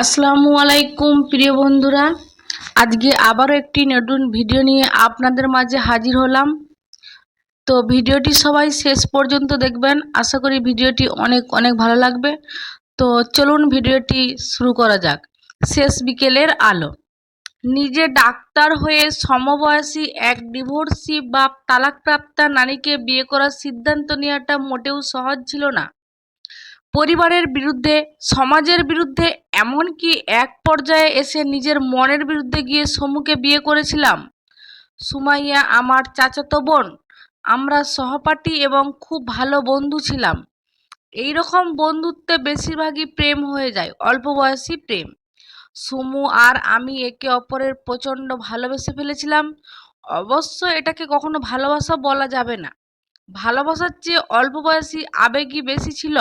আসসালামু আলাইকুম, প্রিয় বন্ধুরা। আজকে আবারও একটি নতুন ভিডিও নিয়ে আপনাদের মাঝে হাজির হলাম। তো ভিডিওটি সবাই শেষ পর্যন্ত দেখবেন। আশা করি ভিডিওটি অনেক অনেক ভালো লাগবে। তো চলুন ভিডিওটি শুরু করা যাক। শেষ বিকেলের আলো। নিজে ডাক্তার হয়ে সমবয়সী এক ডিভোর্সি বা তালাকপ্রাপ্তা নারীকে বিয়ে করার সিদ্ধান্ত নেওয়াটা মোটেও সহজ ছিল না। পরিবারের বিরুদ্ধে, সমাজের বিরুদ্ধে এমনকি এক পর্যায়ে এসে নিজের মনের বিরুদ্ধে গিয়ে সমুকে বিয়ে করেছিলাম। সুমাইয়া আমার চাচাতো বোন, আমরা সহপাঠী এবং খুব ভালো বন্ধু ছিলাম। এই রকম বন্ধুত্বে বেশিরভাগই প্রেম হয়ে যায়, অল্প বয়সী প্রেম। সুমু আর আমি একে অপরের প্রচণ্ড ভালোবেসে ফেলেছিলাম। অবশ্য এটাকে কখনো ভালোবাসা বলা যাবে না। ভালোবাসার চেয়ে অল্প বয়সী আবেগই বেশি ছিল।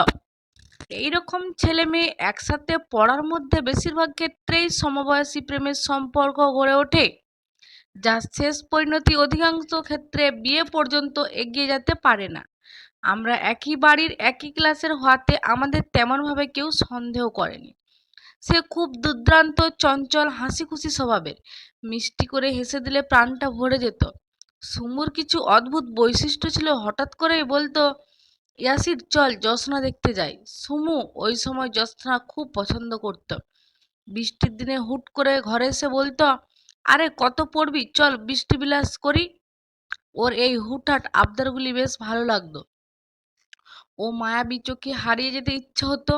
এইরকম ছেলে মেয়ে একসাথে পড়ার মধ্যে বেশিরভাগ ক্ষেত্রেই সমবয়সী প্রেমের সম্পর্ক গড়ে ওঠে যার শেষ পরিণতি অধিকাংশ ক্ষেত্রে বিয়ে পর্যন্ত এগিয়ে যেতে পারে না। আমরা একই বাড়ির একই ক্লাসের হওয়াতে আমাদের তেমনভাবে কেউ সন্দেহ করেনি। সে খুব দুর্দান্ত, চঞ্চল হাসি খুশি স্বভাবের। মিষ্টি করে হেসে দিলে প্রাণটা ভরে যেত। সুমুর কিছু অদ্ভুত বৈশিষ্ট্য ছিল হঠাৎ করেই বলতো ইয়াসির, চল জ্যোৎস্না দেখতে যাই। সুমু, ওই সময় জ্যোৎস্না খুব পছন্দ করত। বৃষ্টির দিনে হুট করে ঘরে এসে বলতো, আরে, কত পড়বি? চল বৃষ্টি বিলাস করি। ওর এই হুটহাট আবদারগুলি বেশ ভালো লাগতো। ও মায়াবী চোখে হারিয়ে যেতে ইচ্ছে হতো।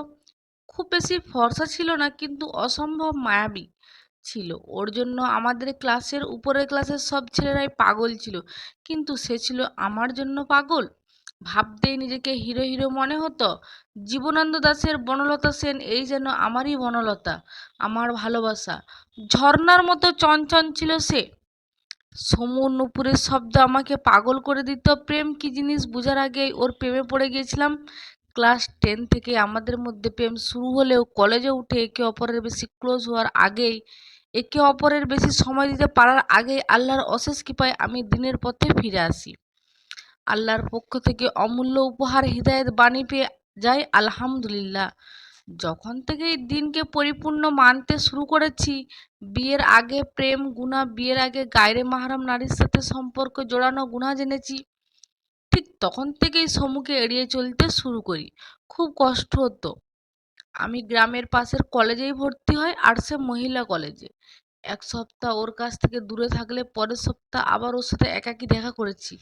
খুব বেশি ফর্সা ছিল না, কিন্তু অসম্ভব মায়াবী ছিল। ওর জন্য আমাদের ক্লাসের, উপরের ক্লাসের সব ছেলেরাই পাগল ছিল। কিন্তু সে ছিল আমার জন্য পাগল। ভাবতেই নিজেকে হিরো হিরো মনে হতো? জীবনানন্দ দাশের বনলতা সেন এই যেন আমারই বনলতা, আমার ভালোবাসা। ঝর্নার মতো চঞ্চন ছিল সে। সমুর নুপুরের শব্দ আমাকে পাগল করে দিত। প্রেম কি জিনিস বোঝার আগেই ওর প্রেমে পড়ে গিয়েছিলাম। ক্লাস টেন থেকে আমাদের মধ্যে প্রেম শুরু হলেও কলেজে উঠে একে অপরের বেশি ক্লোজ হওয়ার আগেই, একে অপরের বেশি সময় দিতে পারার আগেই আল্লাহর অশেষ কৃপায় আমি দিনের পথে ফিরে আসি। আল্লাহর পক্ষ থেকে অমূল্য উপহার হৃদায়ত বাণী পেয়ে যাই আলহামদুলিল্লাহ। যখন থেকে এই দিনকে পরিপূর্ণ মানতে শুরু করেছি, বিয়ের আগে প্রেম গুণা বিয়ের আগে গায়রে মাহারাম, নারীর সাথে সম্পর্ক জোড়ানো গুণা জেনেছি। ঠিক তখন থেকেই সমুখে এড়িয়ে চলতে শুরু করি। খুব কষ্ট হতো। আমি গ্রামের পাশের কলেজেই ভর্তি হই আর্টসে মহিলা কলেজে। এক সপ্তাহ ওর কাছ থেকে দূরে থাকলে পরের সপ্তাহ আবার ওর সাথে একাকী দেখা করেছি।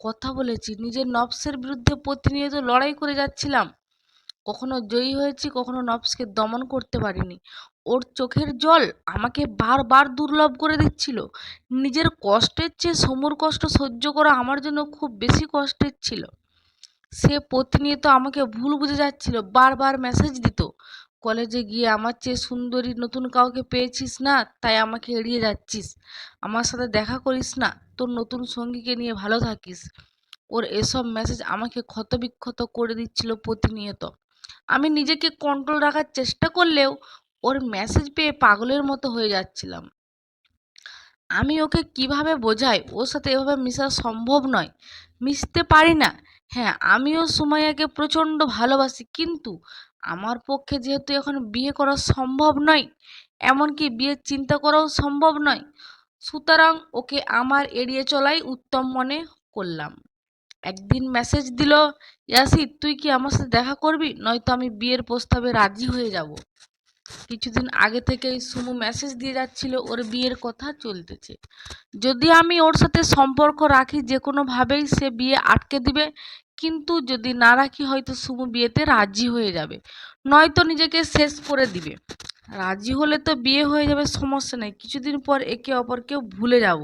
কথা বলেছি, নিজের নফসের বিরুদ্ধে প্রতিনিয়ত লড়াই করে যাচ্ছিলাম। কখনো জয়ী হয়েছি, কখনো নফসকে দমন করতে পারিনি। ওর চোখের জল আমাকে বারবার দুর্লভ করে দিচ্ছিল। নিজের কষ্টের চেয়ে সমুর কষ্ট সহ্য করা আমার জন্য খুব বেশি কষ্টের ছিল। সে প্রতিনিয়ত আমাকে ভুল বুঝে যাচ্ছিল, বারবার মেসেজ দিত। কলেজে গিয়ে আমার চেয়ে সুন্দরী নতুন কাউকে পেয়েছিস না, তাই আমাকে এড়িয়ে যাচ্ছিস। আমার সাথে দেখা করিস না, তোর নতুন সঙ্গীকে নিয়ে ভালো থাকিস। ওর এসব মেসেজ আমাকে ক্ষতবিক্ষত করে দিচ্ছিল প্রতিনিয়ত। আমি নিজেকে কন্ট্রোল রাখার চেষ্টা করলেও ওর মেসেজ পেয়ে পাগলের মতো হয়ে যাচ্ছিলাম। আমি ওকে কীভাবে বোঝাই? ওর সাথে এভাবে মেশা সম্ভব নয়। মিশতে পারি না। হ্যাঁ আমিও সুমাইয়াকে প্রচণ্ড ভালোবাসি, কিন্তু আমার পক্ষে যেহেতু এখন বিয়ে করা সম্ভব নয়, এমনকি বিয়ের চিন্তা করাও সম্ভব নয়, সুতরাং ওকে আমার এড়িয়ে চলাই উত্তম মনে করলাম। একদিন মেসেজ দিল, ইয়াসির, তুই কি আমার সাথে দেখা করবি? নয়তো আমি বিয়ের প্রস্তাবে রাজি হয়ে যাব। কিছুদিন আগে থেকেই সুমু মেসেজ দিয়ে যাচ্ছিল, ওর বিয়ের কথা চলতেছে। যদি আমি ওর সাথে সম্পর্ক রাখি যে কোনোভাবেই সে বিয়ে আটকে দিবে কিন্তু যদি না রাখি হয়তো সুমু বিয়েতে রাজি হয়ে যাবে। নয়তো নিজেকে শেষ করে দিবে। রাজি হলে তো বিয়ে হয়ে যাবে, সমস্যা নেই। কিছুদিন পর একে অপরকে ভুলে যাব।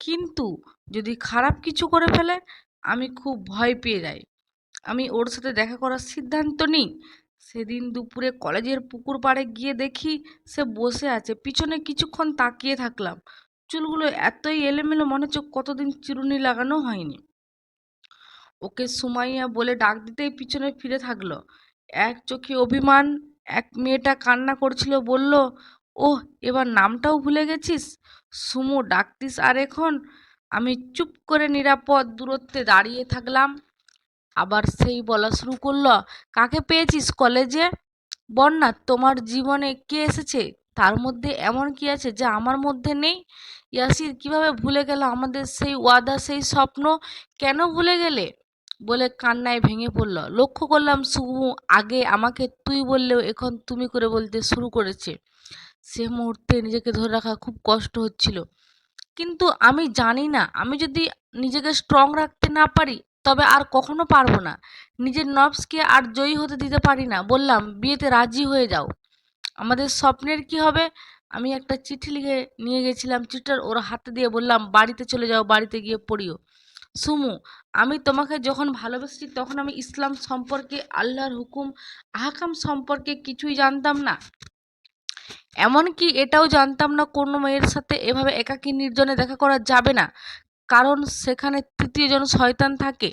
কিন্তু যদি খারাপ কিছু করে ফেলে, আমি খুব ভয় পেয়ে যাই। আমি ওর সাথে দেখা করার সিদ্ধান্ত নিই। সেদিন দুপুরে কলেজের পুকুর পাড়ে গিয়ে দেখি সে বসে আছে। পিছনে কিছুক্ষণ তাকিয়ে থাকলাম। চুলগুলো এতই এলোমেলো মনে হচ্ছে কতদিন চিরুনি লাগানো হয়নি। ওকে সুমাইয়া বলে ডাক দিতেই পিছনে ফিরে থাকল। এক চোখে অভিমান, এক মেয়েটা কান্না করছিল, বলল, ওহ, এবার নামটাও ভুলে গেছিস? সুমু, ডাকতিস আর এখন? আমি চুপ করে নিরাপদ দূরত্বে দাঁড়িয়ে থাকলাম। আবার সেই বলা শুরু করল, কাকে পেয়েছিস কলেজে? বন্যা, তোমার জীবনে কে এসেছে? তার মধ্যে এমন কি আছে যা আমার মধ্যে নেই? ইয়াসির, কীভাবে ভুলে গেল আমাদের সেই ওয়াদা, সেই স্বপ্ন? কেন ভুলে গেলে? বলে কান্নায় ভেঙে পড়ল। লক্ষ্য করলাম, সুমু, আগে আমাকে তুই বললেও এখন তুমি করে বলতে শুরু করেছে। সে মুহূর্তে নিজেকে ধরে রাখা খুব কষ্ট হচ্ছিল। কিন্তু আমি জানি না, আমি যদি নিজেকে স্ট্রং রাখতে না পারি, তবে আর কখনো পারব না। নিজের নবসকে আর জয়ী হতে দিতে পারি না। বললাম, বিয়েতে রাজি হয়ে যাও। আমাদের স্বপ্নের কি হবে? আমি একটা চিঠি লিখে নিয়ে গেছিলাম চিঠিটার ওর হাতে দিয়ে বললাম, বাড়িতে চলে যাও, বাড়িতে গিয়ে পড়িও। সুমু, আমি তোমাকে যখন ভালোবেসেছি তখন আমি ইসলাম সম্পর্কে, আল্লাহর হুকুম, আহকাম সম্পর্কে কিছুই জানতাম না। এমনকি এটাও জানতাম না কোনো মেয়ের সাথে এভাবে একাকী নির্জনে দেখা করা যাবে না, কারণ সেখানে তৃতীয়জন শয়তান থাকে।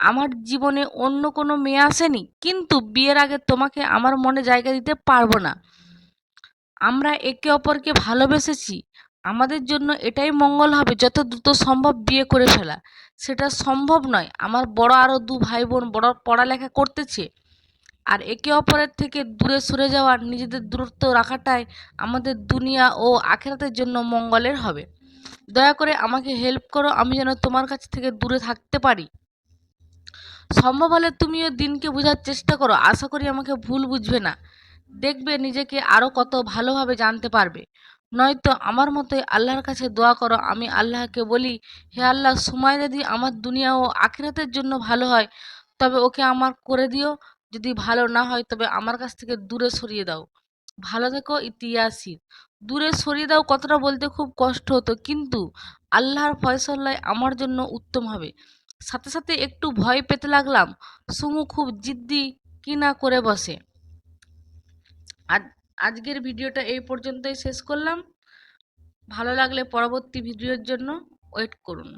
আমার জীবনে অন্য কোনো মেয়ে আসেনি, কিন্তু বিয়ের আগে তোমাকে আমার মনে জায়গা দিতে পারব না। আমরা একে অপরকে ভালোবেসেছি আমাদের জন্য এটাই মঙ্গল হবে, যত দ্রুত সম্ভব বিয়ে করে ফেলা। সেটা সম্ভব নয়। আমার বড় আরও দু ভাই বোন বড় পড়ালেখা করতেছে। আর একে অপরের থেকে দূরে সরে যাওয়ার নিজেদের দূরত্ব রাখাটাই আমাদের দুনিয়া ও আখেরাতের জন্য মঙ্গলের হবে। দয়া করে আমাকে হেল্প করো, আমি যেন তোমার কাছ থেকে দূরে থাকতে পারি। সম্ভব হলে তুমিও দিনকে বোঝার চেষ্টা করো। আশা করি আমাকে ভুল বুঝবে না। দেখবে নিজেকে আরও কত ভালোভাবে জানতে পারবে। নয়তো আমার মতোই আল্লাহর কাছে দোয়া করো, আমি আল্লাহকে বলি, হে আল্লাহ সময় যদি আমার দুনিয়া ও আখিরাতের জন্য ভালো হয়, তবে ওকে আমার করে দিও, যদি ভালো না হয় তবে আমার কাছ থেকে দূরে সরিয়ে দাও। ভালো থেকো ইতিহাসিক। দূরে সরিয়ে দাও কথাটা বলতে খুব কষ্ট হতো, কিন্তু আল্লাহর ফয়সলায় আমার জন্য উত্তম হবে। সাথে সাথে একটু ভয় পেতে লাগলাম, সুমু খুব জিদ্দি কি না করে বসে। আজ আজকের ভিডিওটা এই পর্যন্তই শেষ করলাম। ভালো লাগলে পরবর্তী ভিডিওর জন্য ওয়েট করুন।